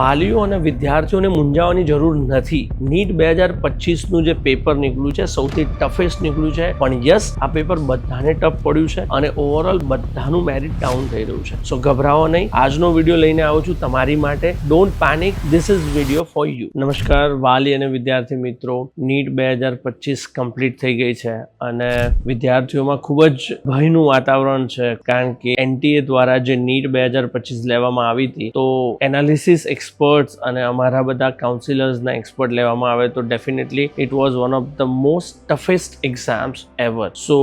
વાલીઓ અને વિદ્યાર્થીઓને મૂંઝાવાની જરૂર નથી. નીટ બે હજાર પચીસનું જે પેપર નીકળ્યું છે, સૌથી ટફેસ્ટ નીકળ્યું છે. પણ યસ, આ પેપર બધાને ટફ પડ્યું છે અને ઓવરઓલ બધાનું મેરિટ ડાઉન થઈ રહ્યું છે. સો ગભરાવો નહીં. આજનો વીડિયો લઈને આવું છું તમારી માટે. Don't panic this is video for you નમસ્કાર, વાલી અને વિદ્યાર્થી મિત્રો. નીટ બે હજાર પચીસ કમ્પ્લીટ થઈ ગઈ છે અને વિદ્યાર્થીઓમાં ખૂબ જ ભયનું વાતાવરણ છે. કારણ કે એનટીએ દ્વારા જે નીટ બે હજાર પચીસ લેવામાં આવી હતી, તો એનાલિસિસ એક્સપર્ટ્સ અને અમારા બધા કાઉન્સિલર્સના એક્સપર્ટ લેવામાં આવે તો definitely it was one of the most toughest exams ever so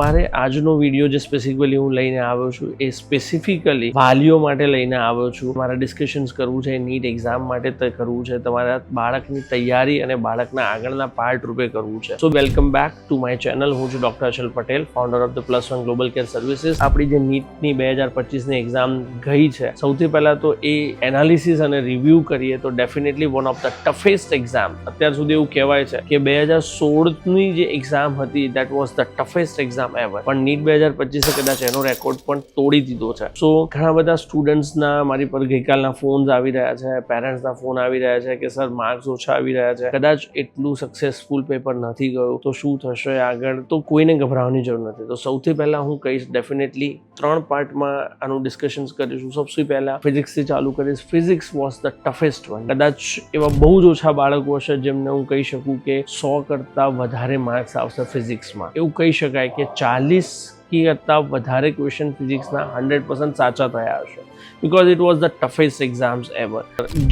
મારે આજનો વીડિયો જે સ્પેસિફિકલી હું લઈને આવ્યો છું એ સ્પેસિફિકલી વાલીઓ માટે લઈને આવ્યો છું. મારા ડિસ્કશન્સ કરવું છે નીટ એક્ઝામ માટે તે કરવું છે, તમારા બાળકની તૈયારી અને બાળકના આગળના પાર્ટ રૂપે કરવું છે. So welcome back to my channel હું છું doctor Achal Patel founder of the plus one global care services આપણી જે નીટની બે હજાર પચીસની એક્ઝામ ગઈ છે, સૌથી પહેલાં તો એ એનાલિસિસ રિવ્યૂ કરીએ તો definitely one of the toughest exam અત્યાર સુધી એવું કહેવાય છે કે બે હજાર સોળની જે એક્ઝામ હતી that was the toughest exam ever પણ નીટ બે હજાર પચીસે કદાચ એનો રેકોર્ડ પણ તોડી દીધો છે. સો ઘણા બધા સ્ટુડન્ટ્સના મારી પર ગઈકાલના ફોન્સ આવી રહ્યા છે પેરેન્ટ્સના ફોન આવી રહ્યા છે કે સર માર્ક્સ ઓછા આવી રહ્યા છે. કદાચ એટલું સક્સેસફુલ પેપર નથી ગયું, તો શું થશે આગળ? તો કોઈને ગભરાવાની જરૂર નથી. તો સૌથી પહેલાં હું કહીશ ડેફિનેટલી ત્રણ પાર્ટમાં આનું ડિસ્કશન્સ કરીશું. સૌથી પહેલાં ફિઝિક્સથી ચાલુ કરીશ. Physics was the toughest one કદાચ એવા બહુ જ ઓછા બાળકો હશે જેમને હું કહી શકું કે સો કરતાં વધારે માર્ક્સ આવશે ફિઝિક્સમાં એવું કહી શકાય કે ચાલીસ કી કરતાં વધારે ક્વેશ્ચન ફિઝિક્સના હંડ્રેડ પર્સન્ટ સાચા થયા હશે. Because it was the toughest exams ever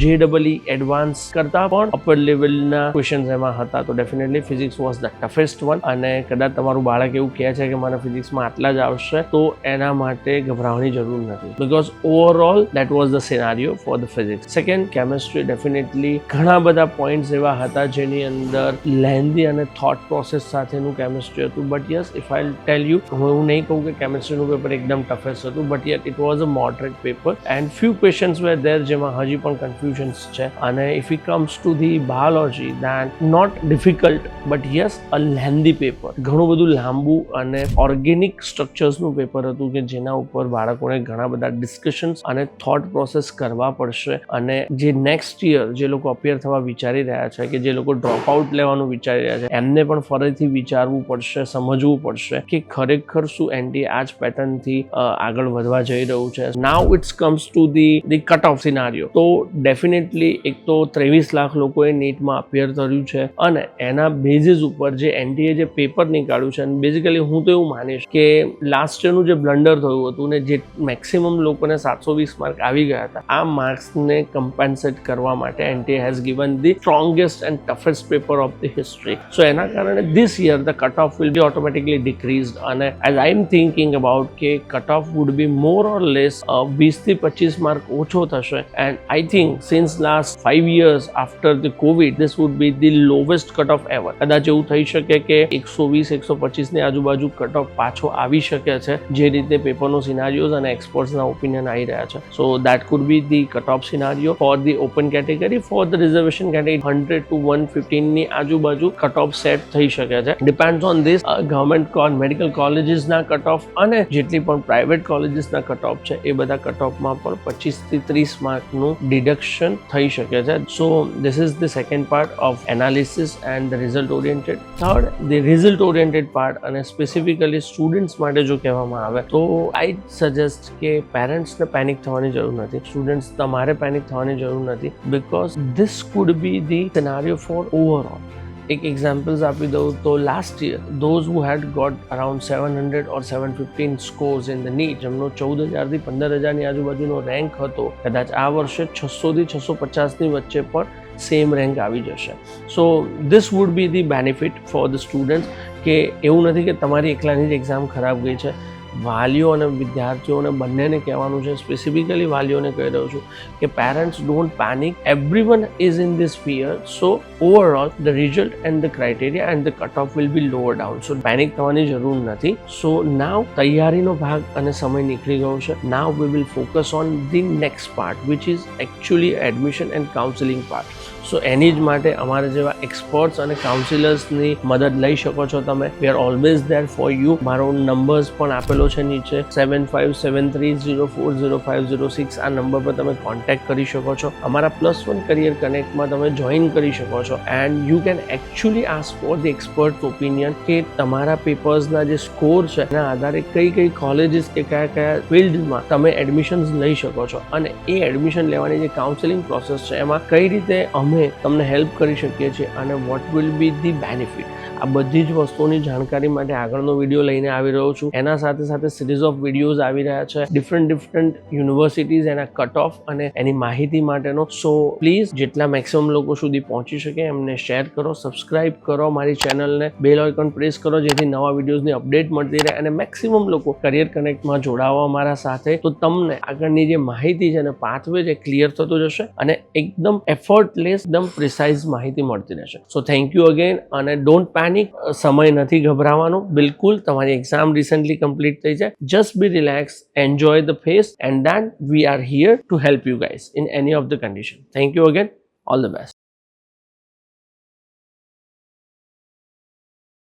જે ડબલ ઈ એડવાન્સ કરતાં પણ અપર લેવલના ક્વેશ્ચન્સ એમાં હતા. તો definitely physics was the toughest one અને કદાચ તમારું બાળક એવું કહે છે કે મને ફિઝિક્સમાં આટલા જ આવશે, તો એના માટે ગભરાવાની જરૂર નથી. Because overall that was the scenario for the physics second chemistry definitely ઘણા બધા પોઈન્ટ્સ એવા હતા જેની અંદર લેન્ધી અને થોટ પ્રોસેસ સાથેનું કેમેસ્ટ્રી હતું. But yes if I tell you હું એવું નહીં કહું કે કેમિસ્ટ્રીનું પેપર એકદમ ટફેસ્ટ હતું but yet it was a moderate paper and few questions were there જેમાં હજી પણ કન્ફ્યુઝન્સ છે. અને if it comes to the biology then not difficult but yes a lengthy paper ઘણું બધું લાંબુ અને ઓર્ગેનિક સ્ટ્રક્ચર્સનું પેપર હતું કે જેના ઉપર બાળકોને ઘણા બધા ડિસ્કશન્સ અને થોટ પ્રોસેસ કરવા પડશે. અને જે નેક્સ્ટ યર જે લોકો અપિયર થવા વિચારી રહ્યા છે કે જે લોકો ડ્રોપ આઉટ લેવાનું વિચારી રહ્યા છે, એમને પણ ફરીથી વિચારવું પડશે, સમજવું પડશે કે ખરેખર શું એનડી આ જ પેટર્નથી આગળ વધવા જઈ રહ્યું છે. Now it's comes to the the cut off scenario તો ડેફિનેટલી એક તો ત્રેવીસ લાખ લોકોએ નીટમાં અપિયર કર્યું છે અને એના બેઝિસ ઉપર જે એનટીએ જે પેપર નીકાળ્યું છે, અને બેઝિકલી હું તો એવું માનીશ કે લાસ્ટ યરનું જે બ્લન્ડર થયું હતું ને જે મેક્સિમમ લોકોને સાતસો વીસ માર્ક આવી ગયા હતા, આ માર્ક્સને કમ્પેન્સેટ કરવા માટે NTA has given the strongest and toughest paper of the history so એના કારણે this year the cut off will be automatically decrease અને as I am thinking about કે cut off would be more or less વીસથી પચીસ mark ઓછો થશે. And I think since last five years after the Covid this would be the lowest cut off ever કદાચ એવું થઈ શકે કે એકસો વીસ, એકસો પચીસની આજુબાજુ કટ ઓફ પાછો આવી શકે છે, જે રીતે પેપરનો સિનારીઓઝ અને એક્સપર્ટ્સના ઓપિનિયન આવી રહ્યા છે. So that could be the cut off scenario for the open category for the reservation category hundred to one ફિફ્ટીનની આજુબાજુ કટ ઓફ સેટ થઈ શકે છે. Depend on this government medical કોલેજીસના cut off અને જેટલી પણ પ્રાઇવેટ કોલેજીસના કટ ઓફ છે, એ બધા cut ઓફમાં પણ પચીસથી ત્રીસ માર્કનું ડિડક્શન થઈ શકે છે. So this is the second part of analysis and the result oriented third the result oriented part અને સ્પેસિફિકલી સ્ટુડન્ટ્સ માટે જો કહેવામાં આવે, તો આઈ સજેસ્ટ કે પેરેન્ટ્સને પેનિક થવાની જરૂર નથી. સ્ટુડન્ટ્સ તમારે પેનિક થવાની જરૂર નથી because this could be the scenario for overall એક એક્ઝામ્પલ્સ આપી દઉં તો last year those who had got around seven hundred or seven fifteen scores in the NEET જેમનો ચૌદ હજારથી પંદર હજારની આજુબાજુનો રેન્ક હતો કદાચ આ વર્ષે છસોથી છસો પચાસની વચ્ચે પણ સેમ રેન્ક આવી જશે so this would be the benefit for the students કે એવું નથી કે તમારી એકલાની જ એક્ઝામ ખરાબ ગઈ છે વાલીઓ અને વિદ્યાર્થીઓને બંનેને કહેવાનું છે. સ્પેસિફિકલી વાલીઓને કહી રહ્યો છું કે parents don't panic everyone is in this fear so overall the result and the criteria and the cut off will be lower down so panic થવાની જરૂર નથી. સો નાવ તૈયારીનો ભાગ અને સમય નીકળી ગયો છે. Now we will focus on the next part which is actually admission and counselling part so એની જ માટે અમારા જેવા એક્સપર્ટ્સ અને કાઉન્સિલર્સની મદદ લઈ શકો છો તમે. We are always there for you મારો નંબર્સ પણ આપેલો છે નીચે. Seven five seven three zero four zero five zero six આ નંબર પર તમે કોન્ટેક્ટ કરી શકો છો. અમારા પ્લસ વન કરિયર કનેક્ટમાં તમે જોઈન કરી શકો છો. And you can actually ask for the expert opinion કે તમારા પેપર્સના જે સ્કોર છે, એના આધારે કઈ કઈ કોલેજીસ કે કયા કયા ફિલ્ડમાં તમે એડમિશન્સ લઈ શકો છો. અને એ એડમિશન લેવાની જે કાઉન્સેલિંગ પ્રોસેસ છે, એમાં કઈ રીતે અમે તમને હેલ્પ કરી શકીએ છીએ અને what will be the benefit આ બધી જ વસ્તુઓની જાણકારી માટે આગળનો વીડિયો લઈને આવી રહ્યો છું. એના સાથે સાથે સિરીઝ ઓફ વિડીયોઝ આવી રહ્યા છે. ડિફરન્ટ ડિફરન્ટ યુનિવર્સિટીઝ એના કટ ઓફ અને એની માહિતી માટેનો. સો પ્લીઝ જેટલા મેક્સિમમ લોકો સુધી પહોંચી શકે એમને શેર કરો સબસ્ક્રાઇબ કરો મારી ચેનલને બેલ આઇકોન પ્રેસ કરો જેથી નવા વિડીયોઝની અપડેટ મળતી રહે અને મેક્સિમમ લોકો કરિયર કનેક્ટમાં જોડાવા મારા સાથે. તો તમને આગળની જે માહિતી છે અને પાથવે છે ક્લિયર થતું જશે અને એકદમ એફર્ટલેસ એકદમ પ્રિસાઇઝ માહિતી મળતી રહેશે. સો થેન્ક યુ અગેન અને ડોન્ટ પેનિક સમય નથી ગભરાવાનો. બિલકુલ તમારી એક્ઝામ રિસેન્ટલી કમ્પ્લીટ થઈ છે just be relax enjoy the phase and then we are here to help you guys in any of the condition thank you again all the best